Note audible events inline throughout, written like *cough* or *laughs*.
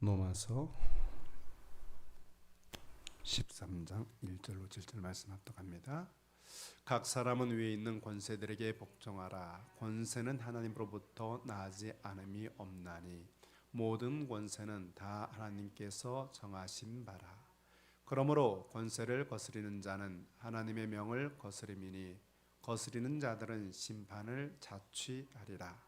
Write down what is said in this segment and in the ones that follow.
로마서 13장 1절로 7절 말씀 합독합니다. 각 사람은 위에 있는 권세들에게 복종하라. 권세는 하나님으로부터 나지 않음이 없나니 모든 권세는 다 하나님께서 정하신 바라. 그러므로 권세를 거스리는 자는 하나님의 명을 거스림이니 거스리는 자들은 심판을 자취하리라.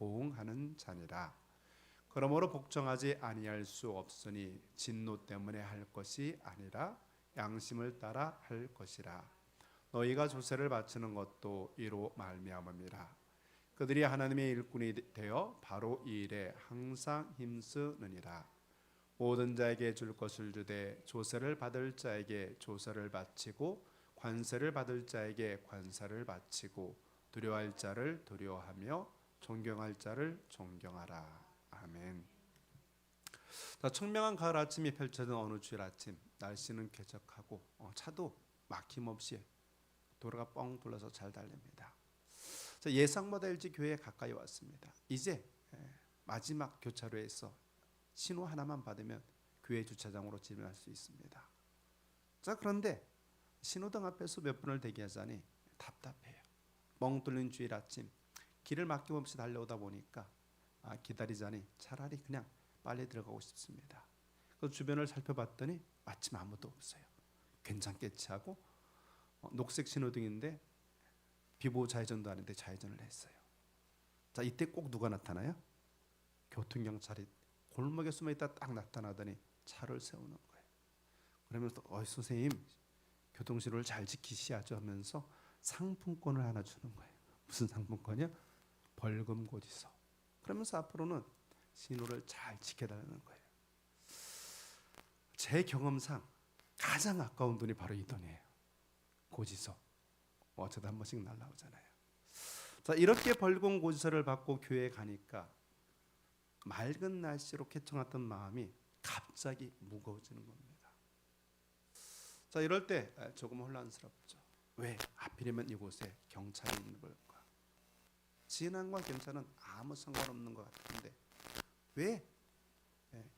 보응하는 자니라. 그러므로 복종하지 아니할 수 없으니 진노 때문에 할 것이 아니라 양심을 따라 할 것이라. 너희가 조세를 바치는 것도 이로 말미암음이라. 그들이 하나님의 일꾼이 되어 바로 이 일에 항상 힘쓰느니라. 모든 자에게 줄 것을 주되 조세를 받을 자에게 조세를 바치고 관세를 받을 자에게 관세를 바치고 두려워할 자를 두려워하며 존경할 자를 존경하라. 아멘. 자, 청명한 가을 아침이 펼쳐진 어느 주일 아침 날씨는 쾌적하고 어, 차도 막힘없이 도로가 뻥 뚫려서 잘 달립니다. 자, 예상보다 일찍 교회에 가까이 왔습니다. 이제 예, 마지막 교차로에서 신호 하나만 받으면 교회 주차장으로 진입할 수 있습니다. 자 그런데 신호등 앞에서 몇 분을 대기하자니 답답해요. 멍 뚫린 주일 아침 길을 막힘없이 달려오다 보니까 아, 기다리자니 차라리 그냥 빨리 들어가고 싶습니다. 그 주변을 살펴봤더니 마침 아무도 없어요. 괜찮겠지 하고 어, 녹색 신호등인데 비보 좌회전도 아닌데 좌회전을 했어요. 자 이때 꼭 누가 나타나요? 교통 경찰이 골목에 숨어 있다 딱 나타나더니 차를 세우는 거예요. 그러면서 어 선생님 교통신호를 잘 지키셔야죠 하면서 상품권을 하나 주는 거예요. 무슨 상품권이요? 벌금 고지서. 그러면서 앞으로는 신호를 잘 지켜달라는 거예요. 제 경험상 가장 아까운 돈이 바로 이 돈이에요. 고지서. 어쩌다 한 번씩 날라오잖아요. 자 이렇게 벌금 고지서를 받고 교회에 가니까 맑은 날씨로 쾌청했던 마음이 갑자기 무거워지는 겁니다. 자 이럴 때 조금 혼란스럽죠. 왜 하필이면 이곳에 경찰이 있는 걸 까? 진안과 경찰은 아무 상관없는 것 같은데 왜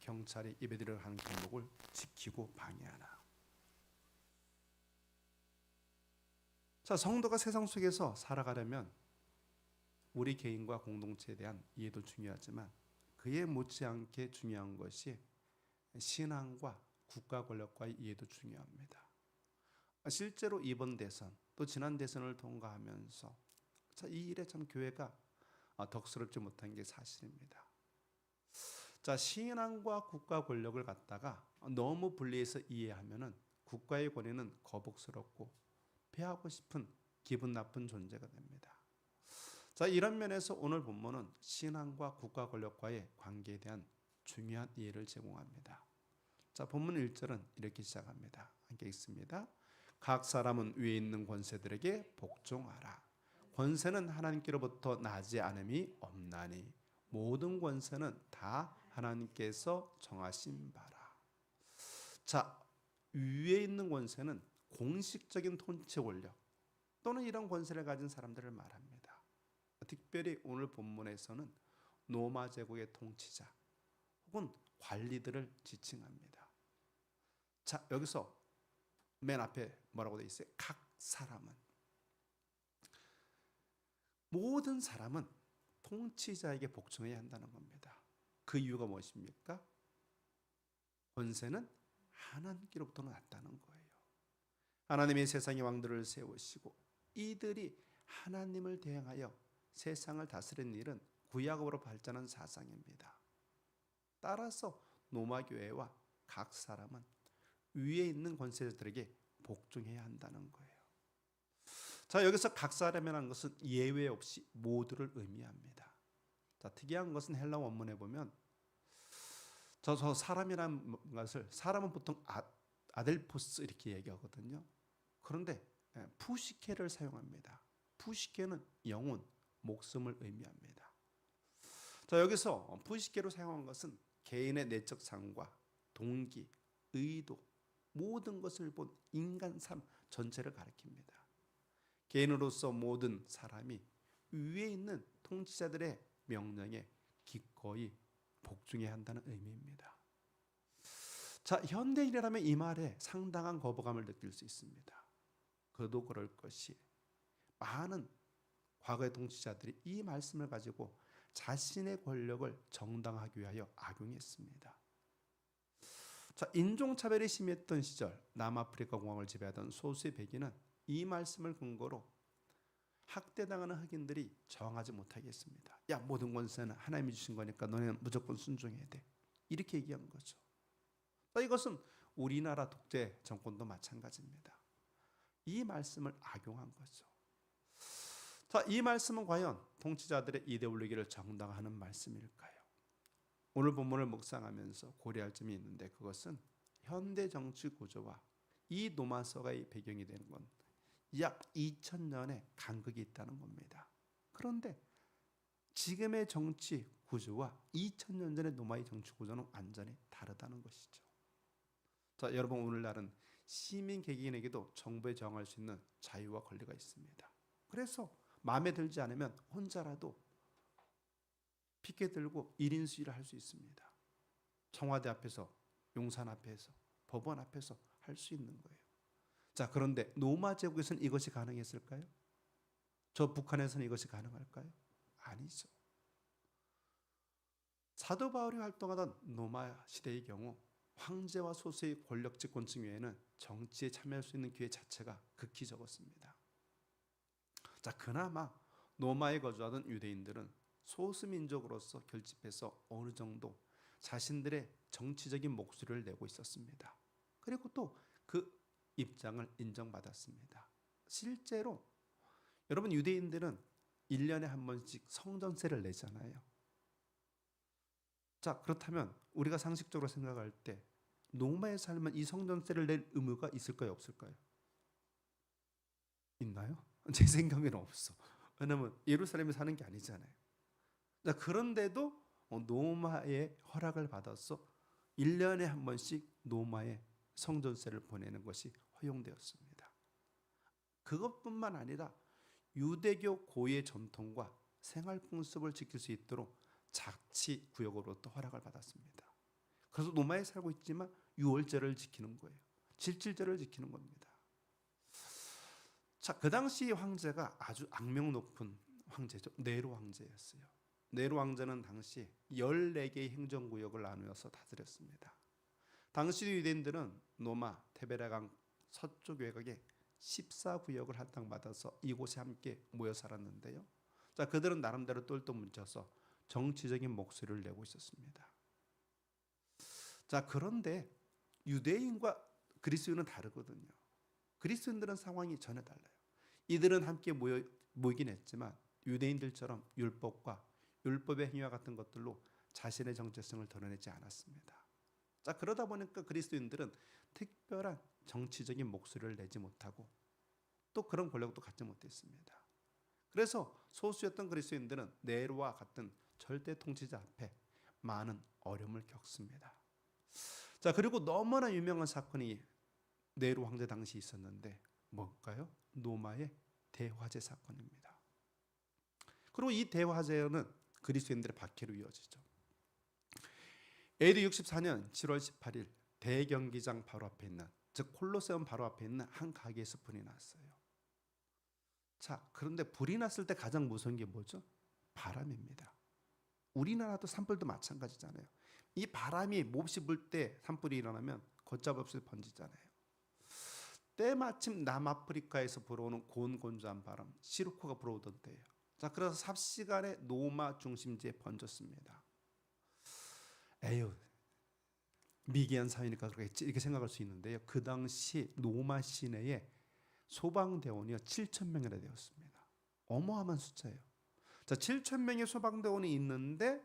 경찰이 예배드리러 하는 길목을 지키고 방해하나? 자 성도가 세상 속에서 살아가려면 우리 개인과 공동체에 대한 이해도 중요하지만 그에 못지않게 중요한 것이 신앙과 국가 권력과의 이해도 중요합니다. 실제로 이번 대선 또 지난 대선을 통과하면서 이 일에 참 교회가 덕스럽지 못한 게 사실입니다. 자 신앙과 국가 권력을 갖다가 너무 분리해서 이해하면은 국가의 권위는 거북스럽고 패하고 싶은 기분 나쁜 존재가 됩니다. 자 이런 면에서 오늘 본문은 신앙과 국가 권력과의 관계에 대한 중요한 이해를 제공합니다. 자 본문 1절은 이렇게 시작합니다. 함께 읽습니다. 각 사람은 위에 있는 권세들에게 복종하라. 권세는 하나님께로부터 나지 않음이 없나니 모든 권세는 다 하나님께서 정하신 바라. 자, 위에 있는 권세는 공식적인 통치 권력 또는 이런 권세를 가진 사람들을 말합니다. 특별히 오늘 본문에서는 노마 제국의 통치자 혹은 관리들을 지칭합니다. 자, 여기서 맨 앞에 뭐라고 돼 있어요? 각 사람은 모든 사람은 통치자에게 복종해야 한다는 겁니다. 그 이유가 무엇입니까? 권세는 하나님께로부터 났다는 거예요. 하나님이 세상의 왕들을 세우시고 이들이 하나님을 대행하여 세상을 다스리는 일은 구약으로 발전한 사상입니다. 따라서 노마 교회와 각 사람은 위에 있는 권세자들에게 복종해야 한다는 거예요. 자, 여기서 각 사람이라는 것은 예외 없이 모두를 의미합니다. 자, 특이한 것은 헬라 원문에 보면 저, 저 사람이란 것을 사람은 보통 아, 아델포스 이렇게 얘기하거든요. 그런데 예, 푸시케를 사용합니다. 푸시케는 영혼, 목숨을 의미합니다. 자 여기서 푸시케로 사용한 것은 개인의 내적 상과 동기, 의도 모든 것을 본 인간 삶 전체를 가리킵니다. 개인으로서 모든 사람이 위에 있는 통치자들의 명령에 기꺼이 복종해야 한다는 의미입니다. 자, 현대인이라면 이 말에 상당한 거부감을 느낄 수 있습니다. 그도 그럴 것이 많은 과거의 통치자들이 이 말씀을 가지고 자신의 권력을 정당하기 위하여 악용했습니다. 자, 인종차별이 심했던 시절 남아프리카 공항을 지배하던 소수의 백인은 이 말씀을 근거로 학대당하는 흑인들이 저항하지 못하게 했습니다. 야 모든 권세는 하나님이 주신 거니까 너네는 무조건 순종해야 돼. 이렇게 얘기한 거죠. 자, 이것은 우리나라 독재 정권도 마찬가지입니다. 이 말씀을 악용한 거죠. 자, 이 말씀은 과연 통치자들의 이데올로기를 정당화하는 말씀일까요? 오늘 본문을 묵상하면서 고려할 점이 있는데 그것은 현대 정치 구조와 이 노마서가의 배경이 되는 건 약 2000년의 간극이 있다는 겁니다. 그런데 지금의 정치 구조와 2000년 전의 노마의 정치 구조는 완전히 다르다는 것이죠. 자, 여러분 오늘날은 시민 개개인에게도 정부에 저항할 수 있는 자유와 권리가 있습니다. 그래서 마음에 들지 않으면 혼자라도 피켓 들고 1인 시위를 할 수 있습니다. 청와대 앞에서, 용산 앞에서, 법원 앞에서 할 수 있는 거예요. 자, 그런데 노마 제국에서는 이것이 가능했을까요? 저 북한에서는 이것이 가능할까요? 아니죠. 사도 바울이 활동하던 노마 시대의 경우 황제와 소수의 권력 집권층 외에는 정치에 참여할 수 있는 기회 자체가 극히 적었습니다. 자, 그나마 노마에 거주하던 유대인들은 소수 민족으로서 결집해서 어느 정도 자신들의 정치적인 목소리를 내고 있었습니다. 그리고 또 그 입장을 인정받았습니다. 실제로 여러분 유대인들은 1년에 한 번씩 성전세를 내잖아요. 자, 그렇다면 우리가 상식적으로 생각할 때 노마의 삶은 이 성전세를 낼 의무가 있을까요, 없을까요? 있나요? *laughs* 제 생각에는 없어. 왜냐면 예루살렘에 사는 게 아니잖아요. 자, 그런데도 노마의 허락을 받아서 1년에 한 번씩 노마의 성전세를 보내는 것이 허용되었습니다. 그것뿐만 아니라 유대교 고유의 전통과 생활 풍습을 지킬 수 있도록 자치 구역으로부터 허락을 받았습니다. 그래서 노마에 살고 있지만 유월절을 지키는 거예요. 질질절을 지키는 겁니다. 자, 그 당시 황제가 아주 악명 높은 황제죠. 네로 황제였어요. 네로 왕자는 당시 14개의 행정구역을 나누어서 다스렸습니다. 당시 유대인들은 노마, 테베라강 서쪽 외곽에 14구역을 할당받아서 이곳에 함께 모여 살았는데요. 자, 그들은 나름대로 똘똘 뭉쳐서 정치적인 목소리를 내고 있었습니다. 자, 그런데 유대인과 그리스도인은 다르거든요. 그리스도인들은 상황이 전혀 달라요. 이들은 함께 모여 모이긴 했지만 유대인들처럼 율법과 율법의 행위와 같은 것들로 자신의 정체성을 드러내지 않았습니다. 자 그러다 보니까 그리스도인들은 특별한 정치적인 목소리를 내지 못하고 또 그런 권력도 갖지 못했습니다. 그래서 소수였던 그리스도인들은 네로와 같은 절대 통치자 앞에 많은 어려움을 겪습니다. 자 그리고 너무나 유명한 사건이 네로 황제 당시 있었는데 뭘까요? 노마의 대화제 사건입니다. 그리고 이 대화제는 그리스도인들의 박해로 이어지죠. AD 64년 7월 18일 대경기장 바로 앞에 있는 즉 콜로세움 바로 앞에 있는 한 가게에서 불이 났어요. 자, 그런데 불이 났을 때 가장 무서운 게 뭐죠? 바람입니다. 우리나라도 산불도 마찬가지잖아요. 이 바람이 몹시 불 때 산불이 일어나면 걷잡없이 번지잖아요. 때마침 남아프리카에서 불어오는 고온건조한 바람, 시루코가 불어오던 때예요. 자, 그래서 삽시간에 노마 중심지에 번졌습니다. 에휴, 미개한 사회니까 그러겠지 이렇게 생각할 수 있는데요. 그 당시 노마 시내에 소방대원이 7천 명이나 되었습니다. 어마어마한 숫자예요. 자, 7천 명의 소방대원이 있는데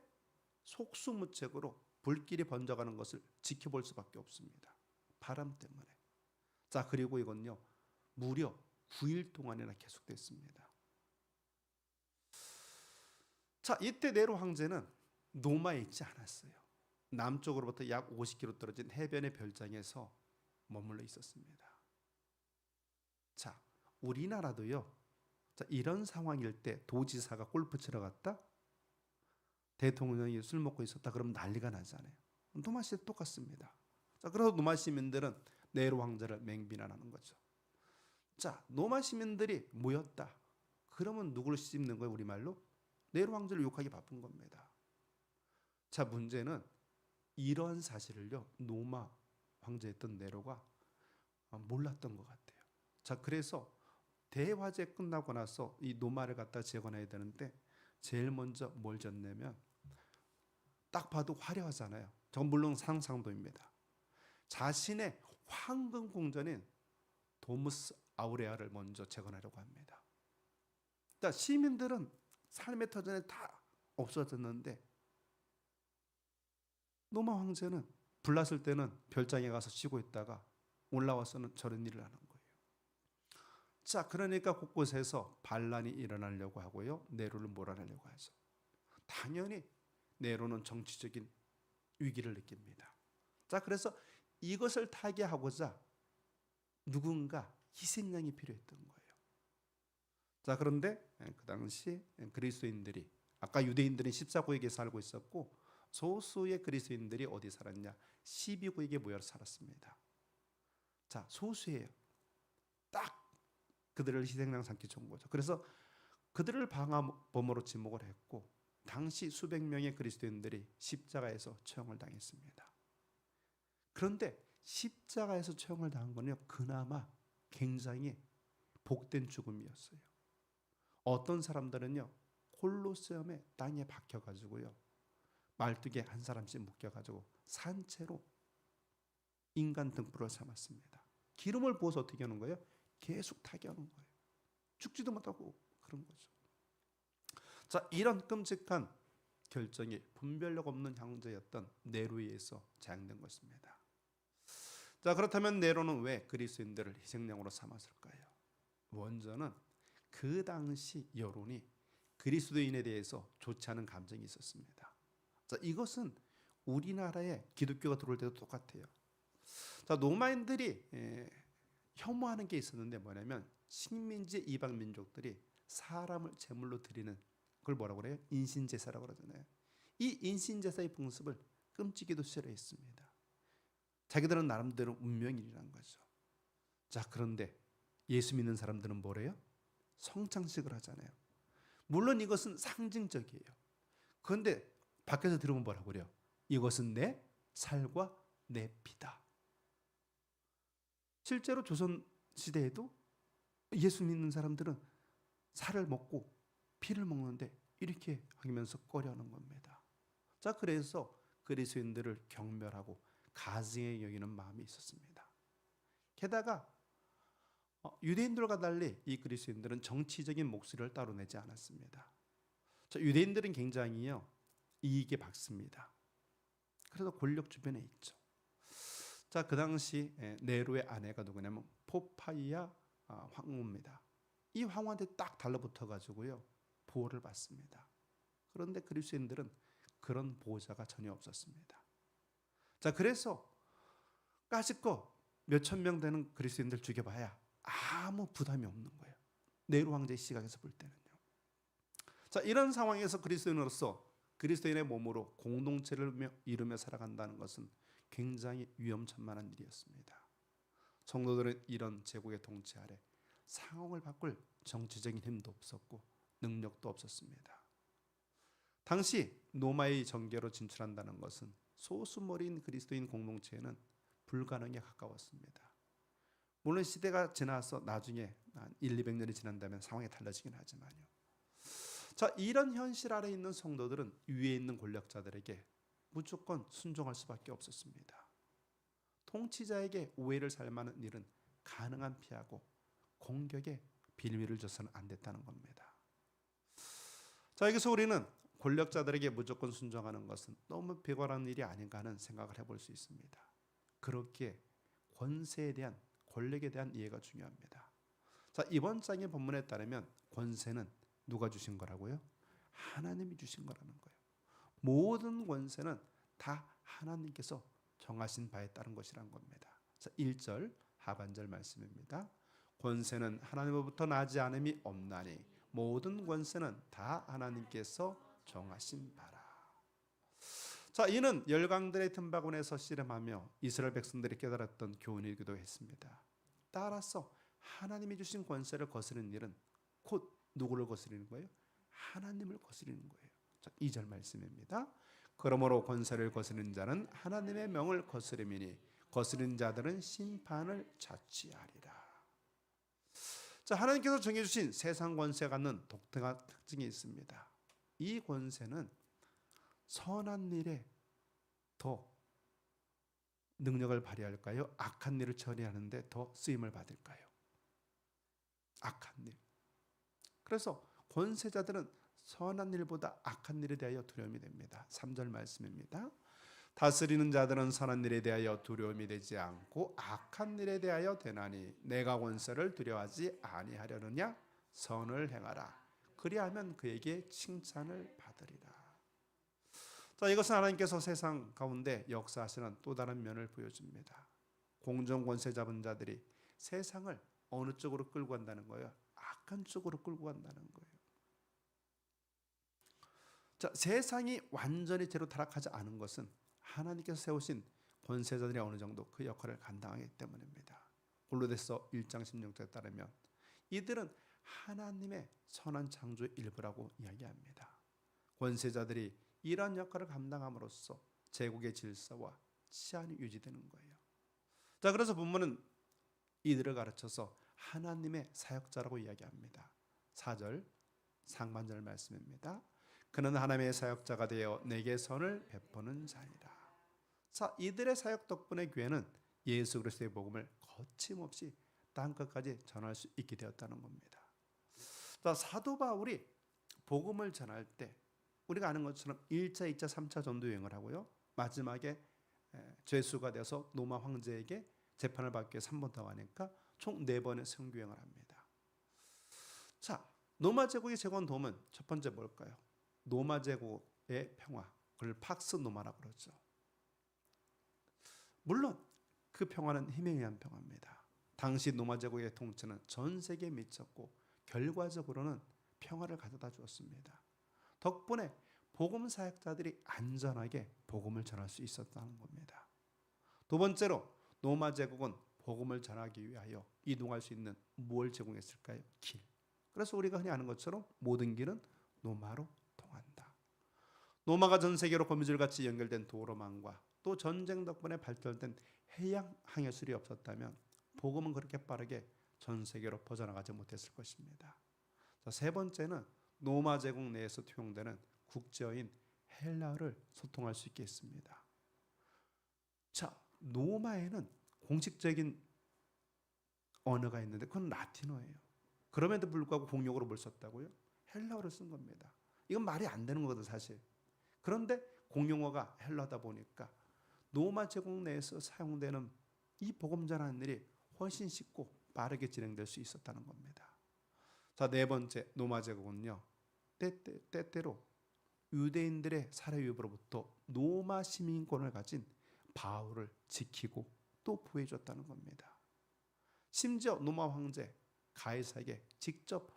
속수무책으로 불길이 번져가는 것을 지켜볼 수밖에 없습니다. 바람 때문에. 자, 그리고 이건요. 무려 9일 동안이나 계속됐습니다. 자, 이때 네로 황제는 노마에 있지 않았어요. 남쪽으로부터 약 50km 떨어진 해변의 별장에서 머물러 있었습니다. 자, 우리나라도요. 자, 이런 상황일 때 도지사가 골프 치러 갔다 대통령이 술 먹고 있었다 그러면 난리가 나잖아요. 노마 시 똑같습니다. 자, 그래서 노마 시민들은 네로 황제를 맹비난하는 거죠. 자, 노마 시민들이 모였다. 그러면 누구를 씹는 거예요, 우리말로? 네로 황제를 욕하기 바쁜 겁니다. 자, 문제는 이런 사실을요. 노마 황제였던 네로가 몰랐던 것 같아요. 자, 그래서 대화제 끝나고 나서 이 노마를 갖다 재건해야 되는데 제일 먼저 뭘 졌냐면 딱 봐도 화려하잖아요. 전 물론 상상도입니다. 자신의 황금 궁전인 도무스 아우레아를 먼저 재건하려고 합니다. 그러니까 시민들은 삶의 터전에 다 없어졌는데 노마 황제는 불났을 때는 별장에 가서 쉬고 있다가 올라와서는 저런 일을 하는 거예요. 자, 그러니까 곳곳에서 반란이 일어나려고 하고요. 네로를 몰아내려고 하죠. 당연히 네로는 정치적인 위기를 느낍니다. 자, 그래서 이것을 타개하고자 누군가 희생양이 필요했던 거예요. 자, 그런데 그 당시 그리스도인들이 아까 유대인들은 14구역에 살고 있었고 소수의 그리스도인들이 어디 살았냐? 12구역에 모여 살았습니다. 자, 소수예요. 딱 그들을 희생양 삼기 좋은 거죠. 그래서 그들을 방화범으로 지목을 했고 당시 수백 명의 그리스도인들이 십자가에서 처형을 당했습니다. 그런데 십자가에서 처형을 당한 거는요, 그나마 굉장히 복된 죽음이었어요. 어떤 사람들은요, 콜로세움의 땅에 박혀 가지고요, 말뚝에 한 사람씩 묶여가지고 산채로 인간 등불을 삼았습니다. 기름을 부어서 어떻게 하는 거예요? 계속 타게 하는 거예요. 죽지도 못하고 그런 거죠. 자, 이런 끔찍한 결정이 분별력 없는 형제였던 네로에서 자행된 것입니다. 자, 그렇다면 네로는 왜 그리스도인들을 희생양으로 삼았을까요? 원전은 그 당시 여론이 그리스도인에 대해서 좋지 않은 감정이 있었습니다. 자, 이것은 우리나라에 기독교가 들어올 때도 똑같아요. 자, 노마인들이 예, 혐오하는 게 있었는데 뭐냐면 식민지 이방 민족들이 사람을 제물로 드리는 그걸 뭐라고 그래요? 인신 제사라고 그러잖아요. 이 인신 제사의 풍습을 끔찍이도 싫어했습니다. 자기들은 나름대로 운명이라는 거죠. 자, 그런데 예수 믿는 사람들은 뭐래요? 성창식을 하잖아요. 물론 이것은 상징적이에요. 그런데 밖에서 들으면 뭐라고 그래요? 이것은 내 살과 내 피다. 실제로 조선 시대에도 예수 믿는 사람들은 살을 먹고 피를 먹는데 이렇게 하면서 꺼려하는 겁니다. 자, 그래서 그리스도인들을 경멸하고 가증에 여기는 마음이 있었습니다. 게다가 어, 유대인들과 달리 이 그리스도인들은 정치적인 목소리를 따로 내지 않았습니다. 자, 유대인들은 굉장히요 이익에 박습니다. 그래서 권력 주변에 있죠. 자, 그 당시 네로의 아내가 누구냐면 포파이아 아, 황후입니다. 이 황후한테 딱 달라붙어 가지고요 보호를 받습니다. 그런데 그리스도인들은 그런 보호자가 전혀 없었습니다. 자, 그래서 까짓거 몇천 명 되는 그리스도인들 죽여봐야 아무 부담이 없는 거예요. 네로 황제의 시각에서 볼 때는요. 자, 이런 상황에서 그리스도인으로서 그리스도인의 몸으로 공동체를 이루며 살아간다는 것은 굉장히 위험천만한 일이었습니다. 성도들은 이런 제국의 통치 아래 상황을 바꿀 정치적인 힘도 없었고 능력도 없었습니다. 당시 노마의 정계로 진출한다는 것은 소수머리인 그리스도인 공동체에는 불가능에 가까웠습니다. 물론 시대가 지나서 나중에 한 1, 200년이 지난다면 상황이 달라지긴 하지만요. 자, 이런 현실 아래 있는 성도들은 위에 있는 권력자들에게 무조건 순종할 수밖에 없었습니다. 통치자에게 오해를 살 만한 일은 가능한 피하고 공격에 빌미를 줘서는 안 됐다는 겁니다. 자, 여기서 우리는 권력자들에게 무조건 순종하는 것은 너무 비관한 일이 아닌가 하는 생각을 해볼 수 있습니다. 그렇기에 권세에 대한 권력에 대한 이해가 중요합니다. 자 이번 장의 본문에 따르면 권세는 누가 주신 거라고요? 하나님이 주신 거라는 거예요. 모든 권세는 다 하나님께서 정하신 바에 따른 것이란 겁니다. 자 1절 하반절 말씀입니다. 권세는 하나님으로부터 나지 않음이 없나니 모든 권세는 다 하나님께서 정하신 바라. 자, 이는 열강들의 틈바구니에서 씨름하며 이스라엘 백성들이 깨달았던 교훈이기도 했습니다. 따라서 하나님이 주신 권세를 거스르는 일은 곧 누구를 거스르는 거예요? 하나님을 거스르는 거예요. 자, 2절 말씀입니다. 그러므로 권세를 거스르는 자는 하나님의 명을 거스름이니 거스르는 자들은 심판을 자취하리라. 자, 하나님께서 정해 주신 세상 권세 갖는 독특한 특징이 있습니다. 이 권세는 선한 일에 더 능력을 발휘할까요? 악한 일을 처리하는데 더 쓰임을 받을까요? 악한 일. 그래서 권세자들은 선한 일보다 악한 일에 대하여 두려움이 됩니다. 3절 말씀입니다. 다스리는 자들은 선한 일에 대하여 두려움이 되지 않고 악한 일에 대하여 되나니 내가 권세를 두려워하지 아니하려느냐 선을 행하라 그리하면 그에게 칭찬을 받으리라. 자, 이것은 하나님께서 세상 가운데 역사하시는 또 다른 면을 보여줍니다. 공정 권세 잡은 자들이 세상을 어느 쪽으로 끌고 간다는 거예요? 악한 쪽으로 끌고 간다는 거예요. 자, 세상이 완전히 제로 타락하지 않은 것은 하나님께서 세우신 권세자들이 어느 정도 그 역할을 감당하기 때문입니다. 골로새서 1장 16절에 따르면 이들은 하나님의 선한 창조의 일부라고 이야기합니다. 권세자들이 이러한 역할을 감당함으로써 제국의 질서와 치안이 유지되는 거예요. 자, 그래서 본문은 이들을 가르쳐서 하나님의 사역자라고 이야기합니다. 4절 상반절 말씀입니다. 그는 하나님의 사역자가 되어 내게 선을 베푸는 자이라. 자, 이들의 사역 덕분에 교회는 예수 그리스도의 복음을 거침없이 땅 끝까지 전할 수 있게 되었다는 겁니다. 자, 사도 바울이 복음을 전할 때 우리가 아는 것처럼 1차, 2차, 3차 전도 여행을 하고요. 마지막에 죄수가 돼서 로마 황제에게 재판을 받기 위해 3번 더 가니까 총 4번의 선교 여행을 합니다. 자, 로마 제국의 재건 도움은 첫 번째 뭘까요? 노마 제국의 평화, 그걸 팍스 노마라고 그러죠. 물론 그 평화는 힘에 의한 평화입니다. 당시 노마 제국의 통치는 전 세계에 미쳤고 결과적으로는 평화를 가져다 주었습니다. 덕분에 복음 사역자들이 안전하게 복음을 전할 수 있었다는 겁니다. 두 번째로 노마 제국은 복음을 전하기 위하여 이동할 수 있는 뭘 제공했을까요? 길. 그래서 우리가 흔히 아는 것처럼 모든 길은 노마로 통한다. 노마가 전 세계로 거미줄같이 연결된 도로망과 또 전쟁 덕분에 발달된 해양 항해술이 없었다면 복음은 그렇게 빠르게 전 세계로 퍼져나가지 못했을 것입니다. 자, 세 번째는 노마 제국 내에서 투용되는 국제어인 헬라어를 소통할 수 있게 했습니다. 자, 노마에는 공식적인 언어가 있는데 그건 라틴어예요. 그럼에도 불구하고 공용어로 뭘 썼다고요? 헬라어를 쓴 겁니다. 이건 말이 안 되는 거거든 사실. 그런데 공용어가 헬라다 보니까 노마 제국 내에서 사용되는 이 복음 전하는 일이 훨씬 쉽고 빠르게 진행될 수 있었다는 겁니다. 자, 네 번째 노마 제국은요. 때때, 때때로 유대인들의 살해 위협으로부터 노마 시민권을 가진 바울을 지키고 또 보호해줬다는 겁니다. 심지어 노마 황제 가이사에게 직접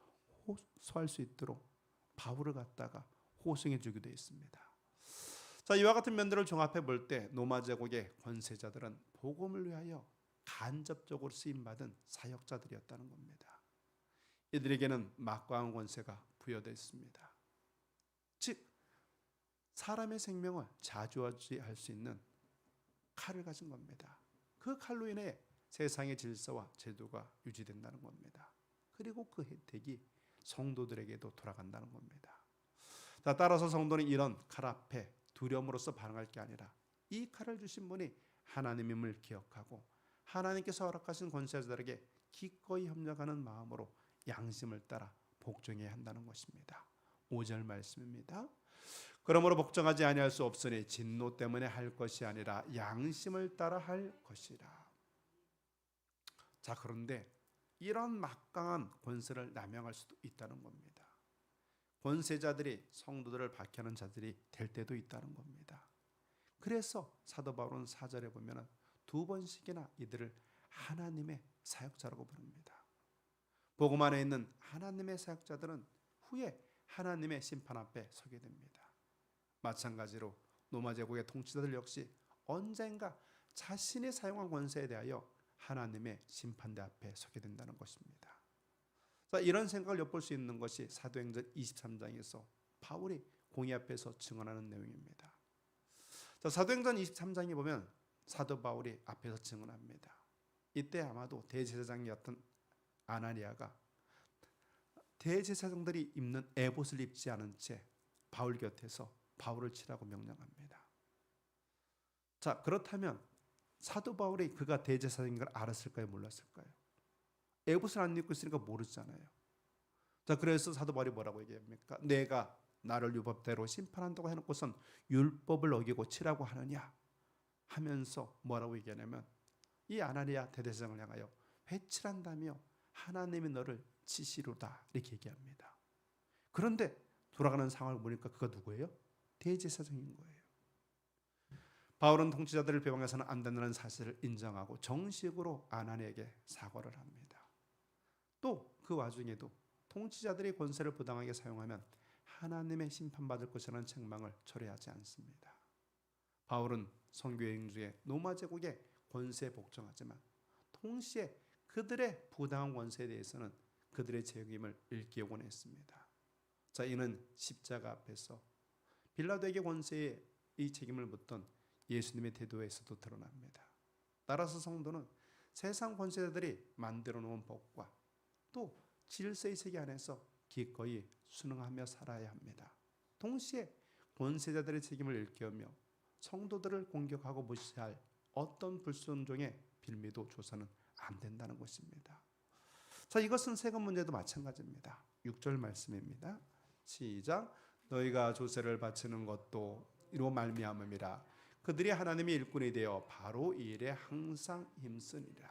호소할 수 있도록 바울을 갖다가 호송해 주기도 했습니다. 자, 이와 같은 면들을 종합해 볼때 노마 제국의 권세자들은 복음을 위하여 간접적으로 쓰임 받은 사역자들이었다는 겁니다. 이들에게는 막강한 권세가 부여됐습니다. 즉 사람의 생명을 자주할 수 있는 칼을 가진 겁니다. 그 칼로 인해 세상의 질서와 제도가 유지된다는 겁니다. 그리고 그 혜택이 성도들에게도 돌아간다는 겁니다. 자, 따라서 성도는 이런 칼 앞에 두려움으로써 반응할 게 아니라 이 칼을 주신 분이 하나님임을 기억하고 하나님께서 허락하신 권세자들에게 기꺼이 협력하는 마음으로 양심을 따라 복종해야 한다는 것입니다. 5절 말씀입니다. 그러므로 복종하지 아니할 수 없으니 진노 때문에 할 것이 아니라 양심을 따라 할 것이라. 자 그런데 이런 막강한 권세를 남용할 수도 있다는 겁니다. 권세자들이 성도들을 박해하는 자들이 될 때도 있다는 겁니다. 그래서 사도 바울은 사절에 보면은 두 번씩이나 이들을 하나님의 사역자라고 부릅니다. 복음 안에 있는 하나님의 사역자들은 후에 하나님의 심판 앞에 서게 됩니다. 마찬가지로 로마 제국의 통치자들 역시 언젠가 자신이 사용한 권세에 대하여 하나님의 심판대 앞에 서게 된다는 것입니다. 자, 이런 생각을 엿볼 수 있는 것이 사도행전 23장에서 바울이 공의 앞에서 증언하는 내용입니다. 자, 사도행전 23장에 보면 사도 바울이 앞에서 증언합니다. 이때 아마도 대제사장이었던 아나니아가 대제사장들이 입는 에봇을 입지 않은 채 바울 곁에서 바울을 치라고 명령합니다. 자, 그렇다면 사도 바울이 그가 대제사장인 걸 알았을까요? 몰랐을까요? 에봇을 안 입고 있으니까 모르잖아요. 자, 그래서 사도 바울이 뭐라고 얘기합니까? 내가 나를 율법대로 심판한다고 해놓고선 율법을 어기고 치라고 하느냐 하면서 뭐라고 얘기하냐면 이 아나니아 대대장을 향하여 회칠한다며 하나님이 너를 치시로다 이렇게 얘기합니다. 그런데 돌아가는 상황을 보니까 그가 누구예요? 대제사장인 거예요. 바울은 통치자들을 배방해서는 안 된다는 사실을 인정하고 정식으로 아나니에게 사과를 합니다. 또 그 와중에도 통치자들이 권세를 부당하게 사용하면 하나님의 심판받을 것이라는 책망을 철회하지 않습니다. 바울은 선교 여행 중에 로마 제국의 권세에 복종하지만 동시에 그들의 부당한 권세에 대해서는 그들의 책임을 일깨 원했습니다. 자, 이는 십자가 앞에서 빌라도에게 권세의 이 책임을 묻던 예수님의 태도에서도 드러납니다. 따라서 성도는 세상 권세자들이 만들어 놓은 법과 또 질서의 세계 안에서 기꺼이 순응하며 살아야 합니다. 동시에 권세자들의 책임을 일깨우며 성도들을 공격하고 무시할 어떤 불순종의 빌미도 조사는 안 된다는 것입니다. 자, 이것은 세금 문제도 마찬가지입니다. 6절 말씀입니다. 시작. 너희가 조세를 바치는 것도 이로 말미암음이라. 그들이 하나님의 일꾼이 되어 바로 이 일에 항상 힘쓰니라.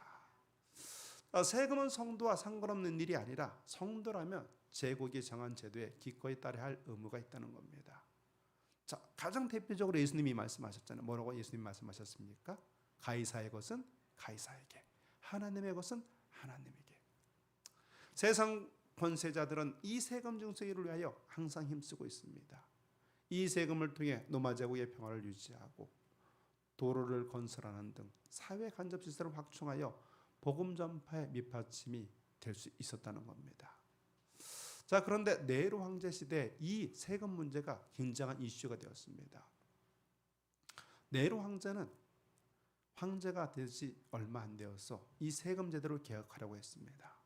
아, 세금은 성도와 상관없는 일이 아니라 성도라면 제국이 정한 제도에 기꺼이 따라야 할 의무가 있다는 겁니다. 자, 가장 대표적으로 예수님이 말씀하셨잖아요. 뭐라고 예수님 말씀하셨습니까? 가이사의 것은 가이사에게, 하나님의 것은 하나님에게. 세상 권세자들은 이 세금 증세를 위하여 항상 힘쓰고 있습니다. 이 세금을 통해 노마 제국의 평화를 유지하고 도로를 건설하는 등 사회 간접 시설을 확충하여 복음 전파의 밑받침이 될 수 있었다는 겁니다. 자, 그런데 네로 황제 시대 이 세금 문제가 굉장한 이슈가 되었습니다. 네로 황제는 황제가 되지 얼마 안 되어서 이 세금 제도를 개혁하려고 했습니다.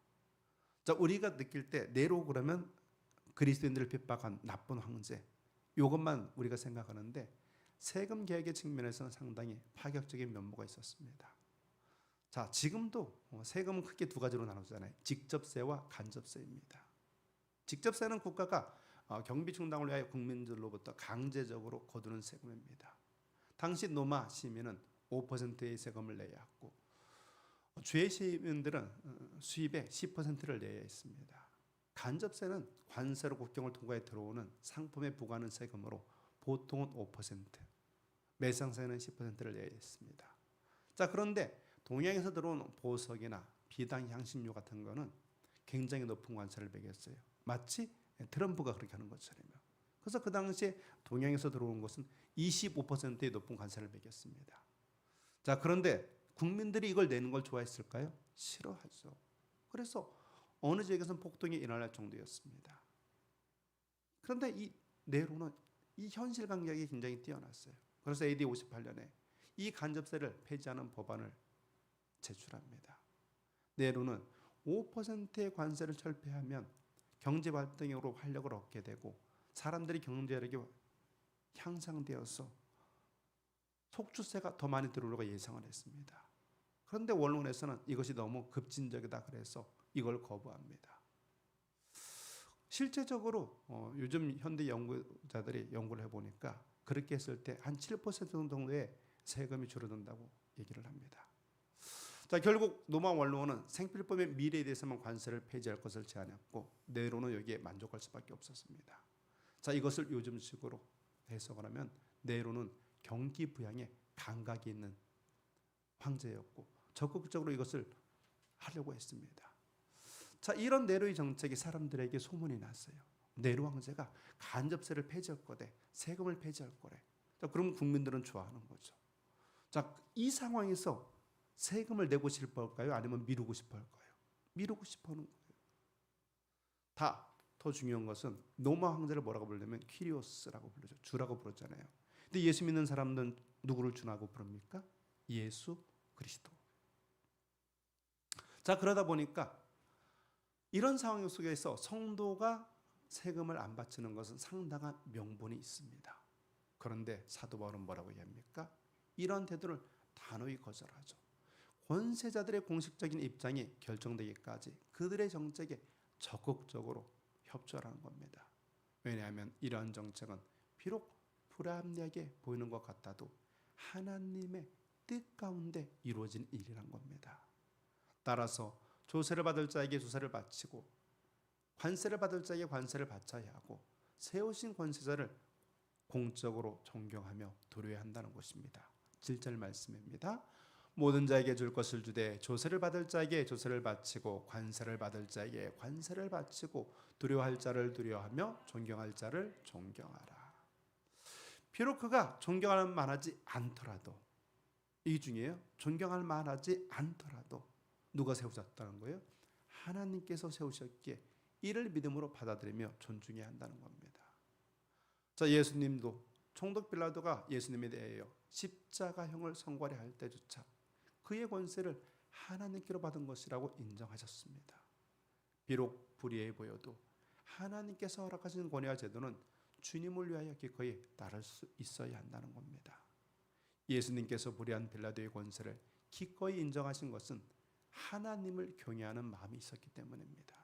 자, 우리가 느낄 때 네로 그러면 그리스도인들을 핍박한 나쁜 황제. 이것만 우리가 생각하는데 세금 개혁의 측면에서는 상당히 파격적인 면모가 있었습니다. 자, 지금도 세금은 크게 두 가지로 나누잖아요. 직접세와 간접세입니다. 직접세는 국가가 어, 경비 충당을 위하여 국민들로부터 강제적으로 거두는 세금입니다. 당시 노마 시민은 5%의 세금을 내야 했고 주의 시민들은 어, 수입의 10%를 내야 했습니다. 간접세는 관세로 국경을 통과해 들어오는 상품에 부과하는 세금으로 보통은 5%, 매상세는 10%를 내야 했습니다. 자, 그런데 동양에서 들어온 보석이나 비당 향신료 같은 거는 굉장히 높은 관세를 매겼어요. 마치 트럼프가 그렇게 하는 것처럼요. 그래서 그 당시에 동양에서 들어온 것은 25%의 높은 관세를 매겼습니다. 자, 그런데 국민들이 이걸 내는 걸 좋아했을까요? 싫어하죠. 그래서 어느 지역에서는 폭동이 일어날 정도였습니다. 그런데 이 네로는 이 현실 감각이 굉장히 뛰어났어요. 그래서 AD 58년에 이 간접세를 폐지하는 법안을 제출합니다. 네로는 5%의 관세를 철폐하면 경제 활동으로 활력을 얻게 되고 사람들이 경제력이 향상되어서 속주세가 더 많이 들어오려고 예상을 했습니다. 그런데 원론에서는 이것이 너무 급진적이다 그래서 이걸 거부합니다. 실제적으로 어, 요즘 현대 연구자들이 연구를 해보니까 그렇게 했을 때 한 7% 정도의 세금이 줄어든다고 얘기를 합니다. 자 결국 노마 원로원은 생필품의 미래에 대해서만 관세를 폐지할 것을 제안했고 네로는 여기에 만족할 수밖에 없었습니다. 자 이것을 요즘식으로 해석을 하면 네로는 경기 부양에 감각이 있는 황제였고 적극적으로 이것을 하려고 했습니다. 자 이런 네로의 정책이 사람들에게 소문이 났어요. 네로 황제가 간접세를 폐지할 거래, 세금을 폐지할 거래. 자 그럼 국민들은 좋아하는 거죠. 자 이 상황에서 세금을 내고 싶을까요? 아니면 미루고 싶어 할까요? 미루고 싶어 하는 거예요. 다 더 중요한 것은 노마 황제를 뭐라고 부르냐면 키리오스라고 부르죠. 주라고 부르잖아요. 근데 예수 믿는 사람들은 누구를 주라고 부릅니까? 예수 그리스도. 자 그러다 보니까 이런 상황 속에서 성도가 세금을 안 바치는 것은 상당한 명분이 있습니다. 그런데 사도 바울은 뭐라고 얘기합니까? 이런 태도를 단호히 거절하죠. 권세자들의 공식적인 입장이 결정되기까지 그들의 정책에 적극적으로 협조하는 겁니다. 왜냐하면 이러한 정책은 비록 불합리하게 보이는 것 같아도 하나님의 뜻 가운데 이루어진 일이란 겁니다. 따라서 조세를 받을 자에게 조세를 바치고 관세를 받을 자에게 관세를 바쳐야 하고 세우신 권세자를 공적으로 존경하며 두려워야 한다는 것입니다. 7절 말씀입니다. 모든 자에게 줄 것을 주되 조세를 받을 자에게 조세를 바치고 관세를 받을 자에게 관세를 바치고 두려워할 자를 두려워하며 존경할 자를 존경하라. 비록 그가 존경할 만하지 않더라도 이 중에요. 존경할 만하지 않더라도 누가 세우셨다는 거예요? 하나님께서 세우셨기에 이를 믿음으로 받아들이며 존중해야 한다는 겁니다. 자, 예수님도 총독 빌라도가 예수님에 대하여 십자가형을 선고하려 할 때조차 그의 권세를 하나님께로 받은 것이라고 인정하셨습니다. 비록 불의해 보여도 하나님께서 허락하신 권위와 제도는 주님을 위하여 기꺼이 따를 수 있어야 한다는 겁니다. 예수님께서 불의한 빌라도의 권세를 기꺼이 인정하신 것은 하나님을 경외하는 마음이 있었기 때문입니다.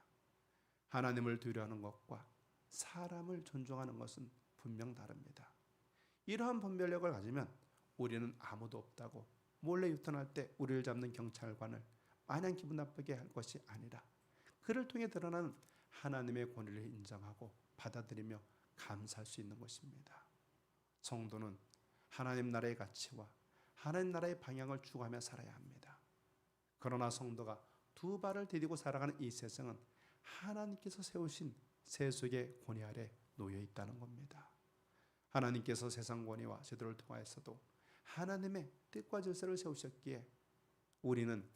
하나님을 두려워하는 것과 사람을 존중하는 것은 분명 다릅니다. 이러한 분별력을 가지면 우리는 아무도 없다고 몰래 유턴할 때 우리를 잡는 경찰관을 마냥 기분 나쁘게 할 것이 아니라 그를 통해 드러나는 하나님의 권위를 인정하고 받아들이며 감사할 수 있는 것입니다. 성도는 하나님 나라의 가치와 하나님 나라의 방향을 추구하며 살아야 합니다. 그러나 성도가 두 발을 디디고 살아가는 이 세상은 하나님께서 세우신 세속의 권위 아래 놓여 있다는 겁니다. 하나님께서 세상 권위와 제도를 통하여서도 하나님의 뜻과 질서를 세우셨기에 우리는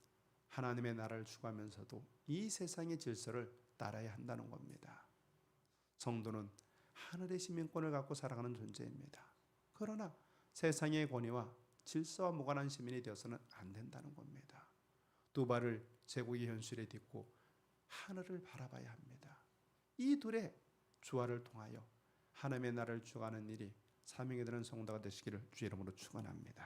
하나님의 나라를 추구하면서도 이 세상의 질서를 따라야 한다는 겁니다. 성도는 하늘의 시민권을 갖고 살아가는 존재입니다. 그러나 세상의 권위와 질서와 무관한 시민이 되어서는 안 된다는 겁니다. 두 발을 제국의 현실에 딛고 하늘을 바라봐야 합니다. 이 둘의 조화를 통하여 하나님의 나라를 주관하는 일이 사명에 드는 성도가 되시기를 주 이름으로 축원합니다.